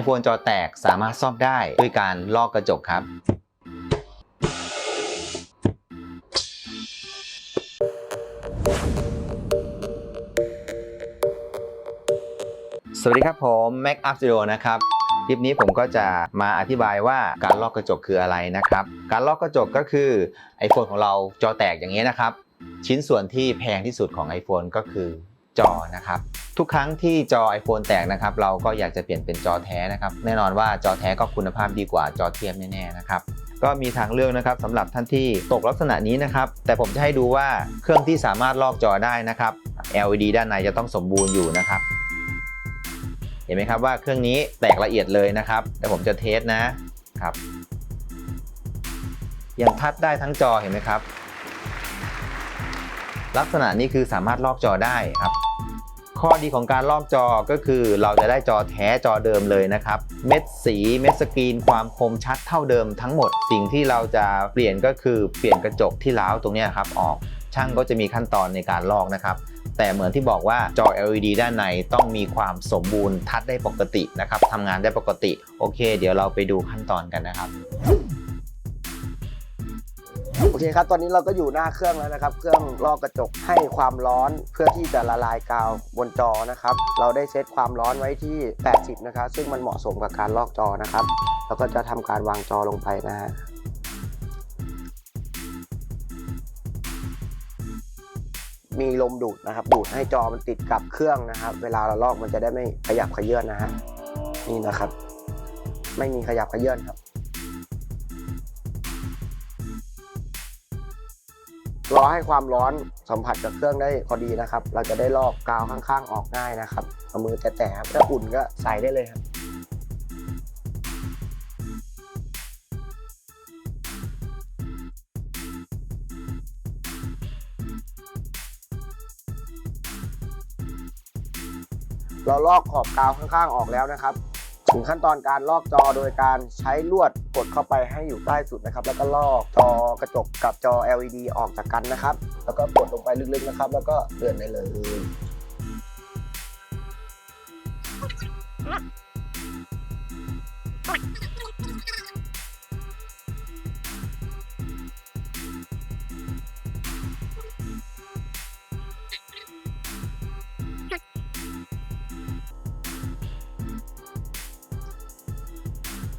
iPhone จอแตกสามารถซ่อมได้ด้วยการลอกกระจกครับ สวัสดีครับผม Mac Up Studio นะครับคลิปนี้ผมก็จะมาอธิบายว่าการลอกกระจกคืออะไรนะครับ การลอกกระจกก็คือ iPhone ของเราจอแตกอย่างนี้นะครับ ชิ้นส่วนที่แพงที่สุดของ iPhone ก็คือจอนะครับ ทุกครั้งที่จอ iPhone แตกนะครับเราก็อยากจะเปลี่ยนเป็นจอแท้นะครับแน่นอนว่าจอแท้ก็คุณภาพดีกว่าจอเทียมแน่ๆนะครับก็มีทางเลือกนะครับสำหรับท่านที่ตกลักษณะนี้นะครับ แต่ผมจะให้ดูว่าเครื่องที่สามารถลอกจอได้นะครับ LED ด้านในจะต้องสมบูรณ์อยู่นะครับ เห็นไหมครับว่าเครื่องนี้แตกละเอียดเลยนะครับแต่ผมจะเทสนะครับยังทัดได้ทั้งจอเห็นไหมครับ ลักษณะนี้คือสามารถลอกจอได้ครับ ข้อดีของการลอกจอก็คือเราจะได้จอแท้จอเดิมเลยนะครับ เม็ดสีเม็ดสกรีน ความคมชัดเท่าเดิมทั้งหมด สิ่งที่เราจะเปลี่ยนก็คือเปลี่ยนกระจกที่ร้าวตรงนี้ครับออกช่างก็จะมีขั้นตอนในการลอกนะครับ แต่เหมือนที่บอกว่าจอ LED ด้านในต้องมีความสมบูรณ์ทัดได้ปกตินะครับทำงานได้ปกติ โอเค เดี๋ยวเราไปดูขั้นตอนกันนะครับ โอเคครับ ตอนนี้เราก็อยู่หน้าเครื่องแล้วนะครับ เครื่องลอกกระจกให้ความร้อนเพื่อที่จะละลายกาวบนจอนะครับ เราได้เซตความร้อนไว้ที่ 80 นะครับ ซึ่งมันเหมาะสมกับการลอกจอนะครับ เราก็จะทำการวางจอลงไปนะฮะมีลมดูดนะครับ ดูดให้จอมันติดกับเครื่องนะครับ เวลาเราลอกมันจะได้ไม่ขยับขยื่นนะฮะนี่นะครับ ไม่มีขยับขยื่นครับ รอให้ความร้อนสัมผัสกับเครื่องได้พอดีนะครับ เราจะได้ลอกกาวข้างๆ ออกง่ายนะครับเอามือแตะๆถ้าอุ่นก็ใส่ได้เลยครับเราลอกขอบกาวข้างๆออกแล้วนะครับ ถึงขั้นตอนการลอกจอโดยการใช้ลวดกดเข้าไปให้อยู่ใต้สุดนะครับ แล้วก็ลอกจอกระจกกับจอ LED ออกจากกันนะครับ แล้วก็กดลงไปลึกๆนะครับ แล้วก็เลื่อนได้เลย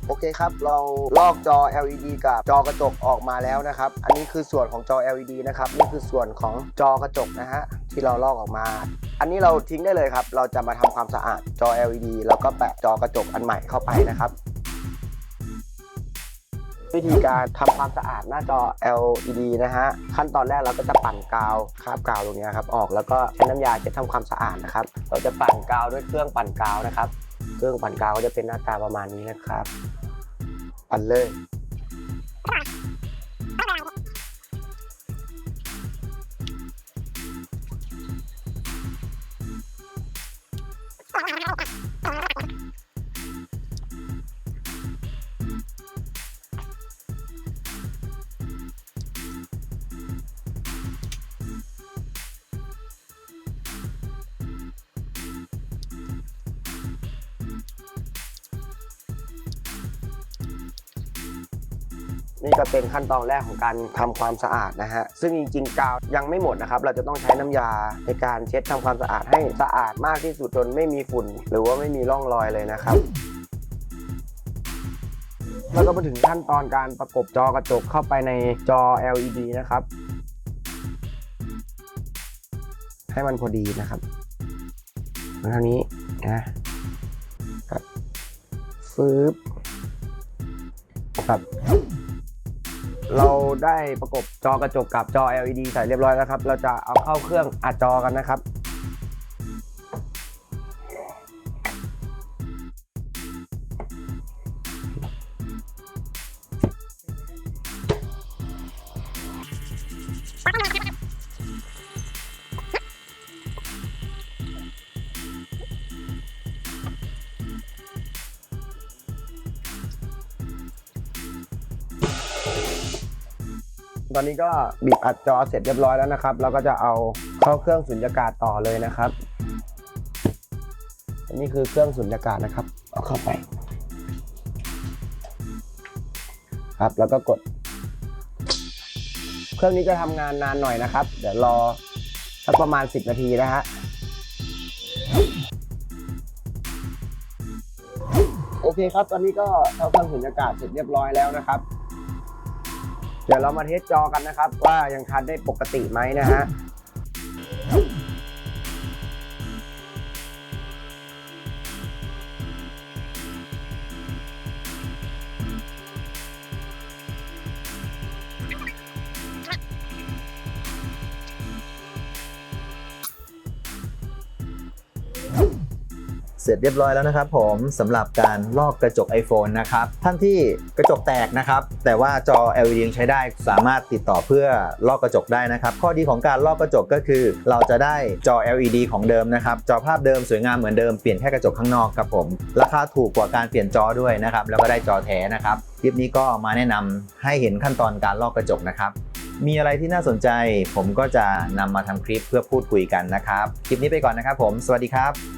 โอเคครับ เราลอกจอ LED กับจอกระจกออกมาแล้วนะครับ อันนี้คือส่วนของจอ LED นะครับ นี่คือส่วนของจอกระจกนะฮะที่เราลอกออกมา อันนี้เราทิ้งได้เลยครับ เราจะมาทำความสะอาดจอ LED แล้วก็แปะจอกระจกอันใหม่เข้าไปนะครับ วิธีการทำความสะอาดหน้าจอ LED นะฮะ ขั้นตอนแรกเราก็จะปั่นกาวคาบกาวตรงนี้ครับออกแล้วก็ใช้น้ำยาเช็ดทำความสะอาดนะครับ เราจะปั่นกาวด้วยเครื่องปั่นกาวนะครับ เครื่องปั่นกาวก็จะเป็นหน้าตาประมาณนี้นะครับ ปั่นเลย นี่ก็เป็นขั้นตอนแรกของการทำความสะอาดนะฮะซึ่งจริงๆกาวยังไม่หมดนะครับ เราจะต้องใช้น้ำยาในการเช็ดทำความสะอาดให้สะอาดมากที่สุดจนไม่มีฝุ่น หรือว่าไม่มีร่องรอยเลยนะครับแล้วก็มาถึงขั้นตอนการประกบจอกระจกเข้าไปในจอ LED นะครับ ให้มันพอดีนะครับเท่านี้นะครับฟืบครับ เราได้ประกบจอกระจกกับจอ LED ใส่เรียบร้อยแล้วครับ เราจะเอาเข้าเครื่องอัดจอกันนะครับ ตอนนี้ก็บีบอัดจอเสร็จเรียบร้อยแล้วนะครับ เราก็จะเอาเข้าเครื่องสุญญากาศต่อเลยนะครับนี่คือเครื่องสุญญากาศนะครับ เอาเข้าไป ครับแล้วก็กด เครื่องนี้จะทำงานนานหน่อยนะครับ เดี๋ยวรอสักประมาณ 10 นาทีนะฮะโอเคครับ ตอนนี้ก็เข้าเครื่องสุญญากาศเสร็จเรียบร้อยแล้วนะครับ เดี๋ยวเรามาเทสจอกันนะครับ ว่ายังคันได้ปกติไหมนะฮะ เสร็จเรียบร้อยแล้วนะครับผมสำหรับการลอกกระจก iPhone นะครับท่านที่กระจกแตกนะครับ แต่ว่าจอ LED ยังใช้ได้สามารถติดต่อเพื่อลอกกระจกได้นะครับ ข้อดีของการลอกกระจกก็คือ เราจะได้จอ LED ของเดิมนะครับ จอภาพเดิมสวยงามเหมือนเดิมเปลี่ยนแค่กระจกข้างนอกครับผมราคาถูกกว่าการเปลี่ยนจอด้วยนะครับแล้วก็ได้จอแท้นะครับคลิปนี้ก็มาแนะนำให้เห็นขั้นตอนการลอกกระจกนะครับมีอะไรที่น่าสนใจ ผมก็จะนำมาทำคลิปเพื่อพูดคุยกันนะครับ คลิปนี้ไปก่อนนะครับผม สวัสดีครับ